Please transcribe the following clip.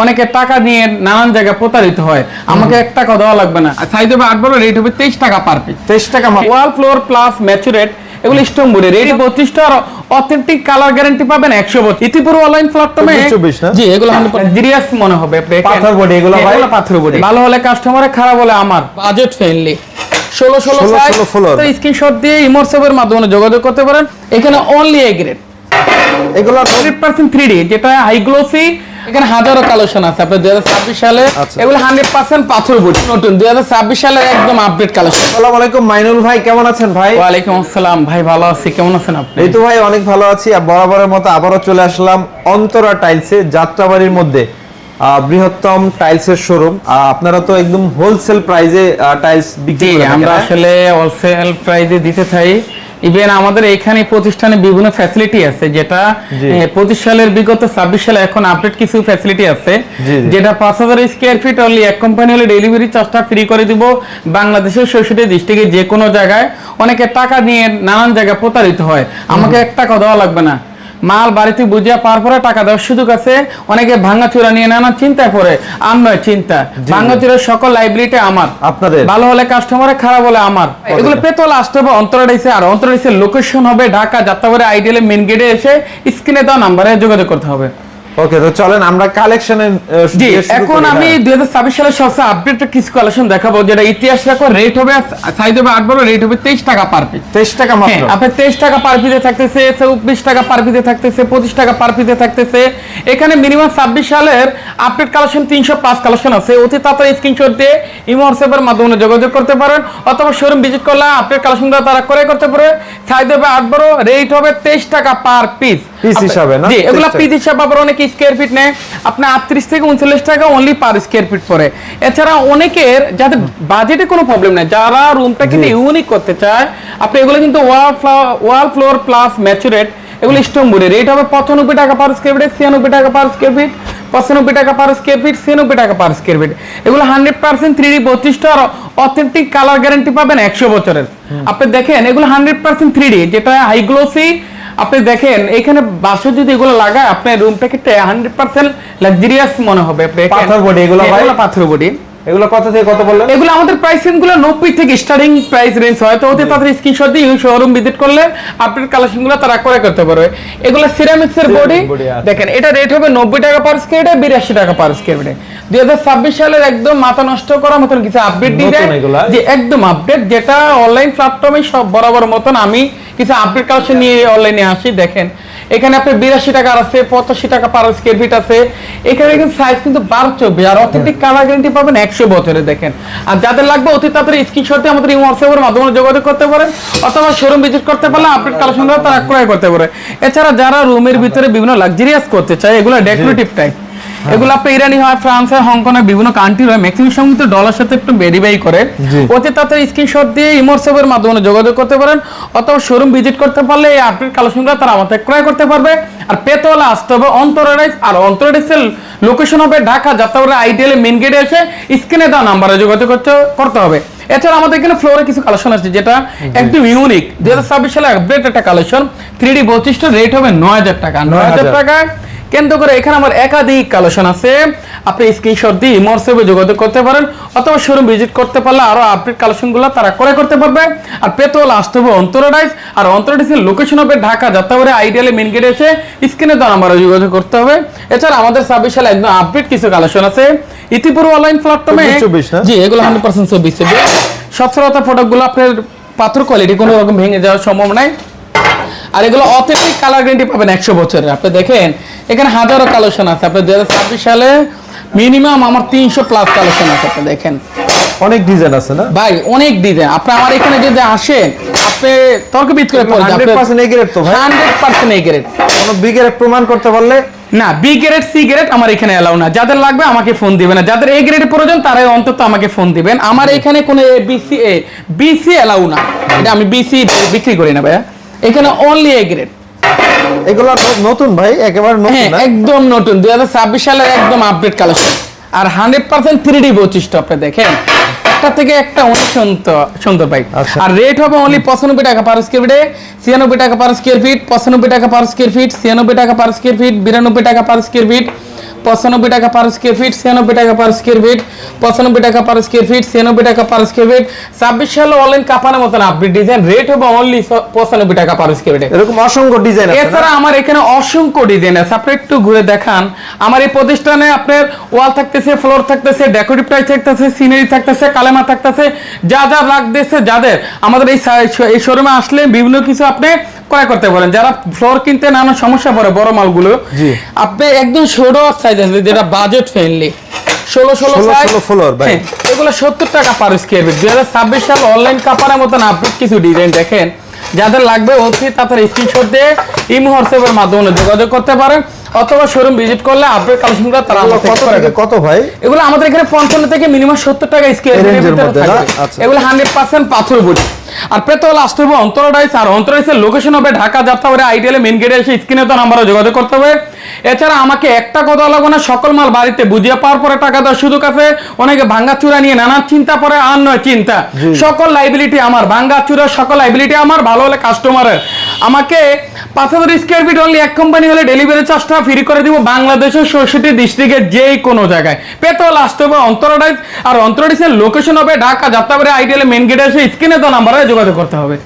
অনেকে টাকা নিয়ে নানান জায়গায় প্রতারিত হয়। আমাকে এক টাকা দেওয়া লাগবে না। সাইজ হবে আট বড় রেট হবে তেইশ টাকা পার পিস তেইশ টাকা ওয়াল ফ্লোর প্লাস ম্যাচুরেট এগুলো স্টোন বডি রেট বত্রিশটা আর অথেন্টিক কালার গ্যারান্টি পাবেন একশো বছর ইতিপুর অনলাইন প্ল্যাটফর্মে 24 জি এগুলো জিরিয়াস মনে হবে। পাথর body এগুলো পাথর বডি ভালো হলে কাস্টমারে খারাপ হলে আমার। বাজেট ফ্রেন্ডলি ষোলো ষোলো 16 সাইজ 16 স্ক্রিনশট দিয়ে ইমোরসেভের মাধ্যমে যোগাযোগ করতে পারেন। এখানে অনলি এ গ্রেড এগুলো হান্ড্রেড পার্সেন্ট থ্রি ডি যেটা হাই গ্লোসি এখানে হাজারো কালেকশন আছে। আপনার দুই হাজার ছাব্বিশ সালে আচ্ছা। এগুলো হান্ড্রেড পার্সেন্ট পাথর বুটি নতুন। দুই হাজার ছাব্বিশ সালের একদম আপডেট কালেকশন। আসসালামু আলাইকুম মাইনুল ভাই কেমন আছেন ভাই? ওয়ালাইকুম আসসালাম। ভাই ভালো আছি। কেমন আছেন আপনি? এই তো ভাই অনেক ভালো আছি। আর বরাবরের মতো আবারও চলে আসলাম অন্তরা টাইলসে যাত্রাবাড়ির মধ্যে বৃহত্তম টাইলসের শোরুম। আপনারা তো একদম হোলসেল প্রাইজে টাইলস বিক্রি আমরা হ্যাঁ? আসলে হোলসেল প্রাইসে দিতে চাই। ইভেন আমাদের এখানে প্রতিষ্ঠানে বিভিন্ন ফ্যাসিলিটি আছে যেটা পঁচিশ সালের বিগত ছাব্বিশ সালে এখন আপডেট কিছু ফ্যাসিলিটি আছে। যেটা পাঁচ হাজার স্কোয়ার ফিট অনলি এক কোম্পানি হলে ডেলিভারি চার্জটা ফ্রি করে দিব। বাংলাদেশের চৌষট্টি ডিস্ট্রিক্টে যে কোনো জায়গায় অনেকে টাকা দিয়ে নানান জায়গায় প্রতারিত হয়। আমাকে এক টাকা দেওয়া লাগবে না। মাল বাড়িতে বুঝিয়া পাওয়ার পরে টাকা দেওয়ার সুযোগ আছে। অনেকে ভাঙাচুরা নিয়ে নানা চিন্তায় পড়ে আর নয় চিন্তা। ভাঙাচুরার সকল লাইব্রেরিটা আমার। আপনাদের। ভালো হলে কাস্টমারে খারাপ হলে আমার। এগুলো পেতল আসতে হবে অন্তরাডিসে আর অন্তরাডিসের লোকেশন হবে ঢাকা যাত্রাবাড়ি আইডিয়ালে মেন গেটে এসে স্ক্রিনে দেওয়া নাম্বারে যোগাযোগ করতে হবে। ওকে তো চলেন আমরা কালেকশনে জি এখন আমি দুই হাজার ছাব্বিশ সালের সবচেয়ে আপডেট কিছু কালেকশন দেখাবো যেটা ইতিহাস রাখো রেট হবে সাইজ হবে আট বড় রেট হবে তেইশ টাকা পার পিস তেইশ টাকা মাত্র। হ্যাঁ, আপনার তেইশ টাকা পার পিসে থাকতেছে চব্বিশ টাকা পার পিসে থাকতেছে পঁচিশ টাকা পার পিসে থাকতেছে। এখানে মিনিমাম ছাব্বিশ সালের আপডেট কালেকশন তিনশো প্লাস কালেকশন আছে। অতি তাড়াতাড়ি স্ক্রিনশট দিয়ে ইমো হোয়াটসঅ্যাপের মাধ্যমে যোগাযোগ করতে পারেন অথবা শোরুম ভিজিট করলে আপডেট কালেকশনটা তারা করে করতে পারে। সাইজ হবে আট বড় রেট হবে তেইশ টাকা পার পিস Piece হিসাবে না? জি এগুলো 23 টাকা। পিস হিসাবে আবার অনেকে স্কোয়ার ফিট নেয়। আপনার আটত্রিশ থেকে উনচল্লিশ টাকা অনলি পার স্কোয়ার ফিট পড়ে। এছাড়া অনেকের যাদের বাজেটে কোনো প্রবলেম নেই যারা রুমটা কিন্তু ইউনিক করতে চায় আপনি এগুলো কিন্তু wall wall floor plus maturate এগুলো স্টোন বুড়ে রেট হবে পঁচানব্বই টাকা পার স্কোয়ার ফিট ছিয়ানব্বই টাকা পার স্কোয়ার ফিট পঁচানব্বই টাকা পার স্কোয়ার ফিট ছিয়ানব্বই টাকা পার স্কোয়ার ফিট এগুলো হান্ড্রেড পার্সেন্ট থ্রি ডি বত্রিশটা আর অথেন্টিক কালার গ্যারান্টি পাবেন একশো বছরের। আপনি দেখেন এগুলো হান্ড্রেড পার্সেন্ট থ্রি ডি যেটা হাই গ্লোসি আপনি দেখেন এখানে বাসে যদি এগুলো লাগায় আপনার রুম প্যাকেটটা হান্ড্রেড পার্সেন্ট লাক্সারিয়াস মনে হবে। পাথর বডি এগুলো পাথর বডি এগুলো কত থেকে কত বললেন? এগুলো আমাদের প্রাইসগুলো নব্বই থেকে স্টার্টিং প্রাইস রেঞ্জ হয়। তো ওতে তাদের স্ক্রিনশট দিয়ে শোরুম ভিজিট করলে আপনার কালেকশনগুলো তারা করে করতে পারবে। এগুলো সিরামিক্স এর বডি আছে। দেখেন এটা রেট হবে নব্বই টাকা পার স্কোয়ার টাকা পার স্কোয়ার ফিটে দুই হাজার ছাব্বিশ সালের একদম মাথা নষ্ট করার মতন কিছু আপডেট এগুলা? যে একদম আপডেট যেটা অনলাইন প্ল্যাটফর্মে সব বরাবর মতন আমি কিছু আপডেট কালেকশন নিয়ে অনলাইনে আসি। দেখেন এখানে আপনার বিরাশি টাকার আছে পঁচাশি টাকা পার স্কোয়ার ফিট আছে। এখানে কিন্তু সাইজ কিন্তু বারো চব্বিশ আর অথেন্টিক কালার গ্যারান্টি পাবেন একশো বছরে দেখেন। আর যাদের লাগবে অতি তাড়াতাড়ি স্ক্রিনশটে আমাদের হোয়াটসঅ্যাপের মাধ্যমে যোগাযোগ করতে পারেন অথবা শোরুম ভিজিট করতে পারলে আপডেট কালেকশন তারা ক্রয় করতে পারে। এছাড়া যারা রুমের ভিতরে বিভিন্ন লাক্সারিয়াস করতে চায় এগুলো ডেকোরেটিভ টাইপ এগুলো আপনার ইরানি হয় ফ্রান্স হয় হংকং হয় বিভিন্ন কান্ট্রি হয় ম্যাক্সিমাম সময় কিন্তু ডলার সাথে একটু ভেরিফাই করে। অতি তাড়াতাড়ি স্ক্রিনশট দিয়ে ইমোরসেভের মাধ্যমে যোগাযোগ করতে পারেন অথবা শোরুম ভিজিট করতে পারলে এই আপডেট কালেকশনগুলো তারা আমাদের ক্রয় করতে পারবে। আর পেতোয়ালা আসতে হবে অন্তরাইজ আর অন্তরাইজের লোকেশন হবে ঢাকা যাত্রাবাড়ি আইডিয়ালে মেন গেটে এসে স্ক্রিনে দেওয়া নাম্বারে যোগাযোগ করতে করতে হবে। এছাড়া আমাদের এখানে ফ্লোরে কিছু কালেকশন আছে যেটা একদম ইউনিক দুই হাজার ছাব্বিশ সালে আপডেট একটা কালেকশন থ্রি ডি বত্রিশটা রেট হবে নয় হাজার টাকা। নয় হাজার 9,000 টাকা কেন্দ্র করে এখানে আমার একাধিক কালেকশন আছে। আপনি স্ক্রিনশট দিয়ে হোয়াটসঅ্যাপে যোগাযোগ করতে পারেন অথবা শোরুম ভিজিট করতে পারলে আরও আপডেট কালেকশনগুলো তারা করে করতে পারবে। আর পেতল আসতে হবে অন্তরাইজ আর অন্তরাইজের লোকেশন হবে ঢাকা যাত্রাবাড়ি আইডিয়ালে মেন গেটে এসে স্ক্রিনে তো আমার যোগাযোগ করতে হবে। এছাড়া আমাদের ছাব্বিশ সালে একদম আপডেট কিছু কালেকশন আছে। ইতিপুর অনলাইন প্ল্যাটফর্মে 24 না? জি এগুলো হান্ড্রেড পার্সেন্ট চব্বিশ সচ্ছলতা প্রোডাক্টগুলো আপনার পাথর কোয়ালিটি কোনো রকম ভেঙে যাওয়ার সম্ভব নাই। আর এগুলো অথেন্টিক কালার গ্যারান্টি পাবেন একশো বছরের। আপনি দেখেন এখানে হাজারো কালেকশন আছে। আপনি দুই হাজার ছাব্বিশ সালে মিনিমাম আমার তিনশো প্লাস কালেকশন আছে আপনি দেখেন। অনেক ডিজাইন আছে না? ভাই অনেক ডিজাইন আপনি আমার এখানে যদি আসেন আপনি করে তো ভাই। গ্রেড কোনো প্রমাণ করতে পারলে? না বি গ্রেড সি গ্রেড আমার এখানে এলাও না। যাদের লাগবে আমাকে ফোন দিবেন। না যাদের এ গ্রেড প্রয়োজন তারাই অন্তত আমাকে ফোন দিবেন। আমার এখানে কোনো বিসি এ বিসি এলাও না। এটা আমি বিসি বিক্রি করি না ভাইয়া। এখানে অনলি এ গ্রেড এগুলো নতুন ভাই একেবারে নতুন হ্যাঁ না? একদম নতুন। দুই হাজার ছাব্বিশ সালের একদম আপডেট কালেকশন আর হান্ড্রেড পার্সেন্ট থ্রি ডি বৈশিষ্ট্য আপনি দেখেন। একটা থেকে একটা অনেক সুন্দর সুন্দর বাইক আচ্ছা। আর রেট হবে অনলি পঁচানব্বই টাকা পার স্কোয়ার ফিটে ছিয়ানব্বই টাকা পার স্কোয়ার ফিট পঁচানব্বই টাকা পার স্কোয়ার ফিট ছিয়ানব্বই টাকা পার স্কোয়ার ফিট বিরানব্বই টাকা পার স্কোয়ার ফিট পঁচানব্বই টাকা পার স্কোয়ার ফিট ছিয়ানব্বই টাকা পার স্কোয়ার ফিট পঁচানব্বই টাকা পার স্কোয়ার ফিট ছিয়ানব্বই টাকা পার স্কোয়ার ফিট ছাব্বিশ সালে অনলাইন কাপানোর মতন আপডেট ডিজাইন রেট হবে অনলি পঁচানব্বই টাকা পার স্কোয়ার ফিট এরকম অসংখ্য ডিজাইন এছাড়া আমার এখানে অসংখ্য ডিজাইন আছে আপনি একটু ঘুরে দেখান। আমার এই প্রতিষ্ঠানে আপনার ওয়াল থাকতেছে ফ্লোর থাকতেছে ডেকোরেটিভ টাইপ থাকতেছে সিনারি থাকতেছে কালেমা থাকতেছে যা যা লাগতেছে যাদের। আমাদের এই শোরুমে আসলে বিভিন্ন কিছু আপনি ক্রয় করতে পারেন যারা ফ্লোর কিনতে নানা সমস্যা পড়ে বড় মালগুলো জি। আপনি একদম ছোট সাইজ আছে যেটা বাজেট ফ্রেন্ডলি ষোলো ষোলো 16 সাইজ 16 floor, ভাই। হ্যাঁ, এগুলো সত্তর টাকা পার স্কোয়ার ফিট দুই ছাব্বিশ সাল অনলাইন কাপারের মতন আপডেট কিছু ডিজাইন দেখেন। যাদের লাগবে অতি তাড়াতাড়ি স্ক্রিনশট দিয়ে ইমো হোয়াটসঅ্যাপের মাধ্যমে যোগাযোগ করতে পারেন অথবা শোরুম ভিজিট করলে আপডেট কালেকশনগুলো তারা কত থেকে কত ভাই? এগুলো আমাদের এখানে পঞ্চান্ন থেকে মিনিমাম সত্তর টাকা স্কোয়ার? আচ্ছা। এগুলো হান্ড্রেড পার্সেন্ট পাথর বডি। আর পেতল আসতে হবে অন্তরডাইস আর অন্তরডাইসের লোকেশন হবে ঢাকা যাত্রাবাড়ি আইডিয়ালে মেন গেটে এসে স্ক্রিনে তো নাম্বারে যোগাযোগ করতে হবে। এছাড়া আমাকে একটা কথা লাগবে না সকল মাল বাড়িতে বুঝিয়ে পাওয়ার পরে টাকা দেওয়ার সুযোগ আছে। অনেকে ভাঙ্গা চূড়া নিয়ে নানা চিন্তা পরে আর নয় চিন্তা। সকল লাইবিলিটি আমার ভাঙ্গা চূড়া সকল লাইবিলিটি আমার ভালো হলে কাস্টমারের আমাকে পাঁচ হাজার স্কোয়ার ফিট অনলি এক কোম্পানি হলে ডেলিভারি চার্জটা ফ্রি করে দিব বাংলাদেশের চৌষট্টি ডিস্ট্রিক্টের যেই কোনো জায়গায়। পেতল আসতে হবে অন্তরডাইস আর অন্তরডাইসের লোকেশন হবে ঢাকা যাত্রাবাড়ি আইডিয়ালে মেন গেটে এসে স্ক্রিনে তো নাম্বারে যোগাযোগ করতে হবে।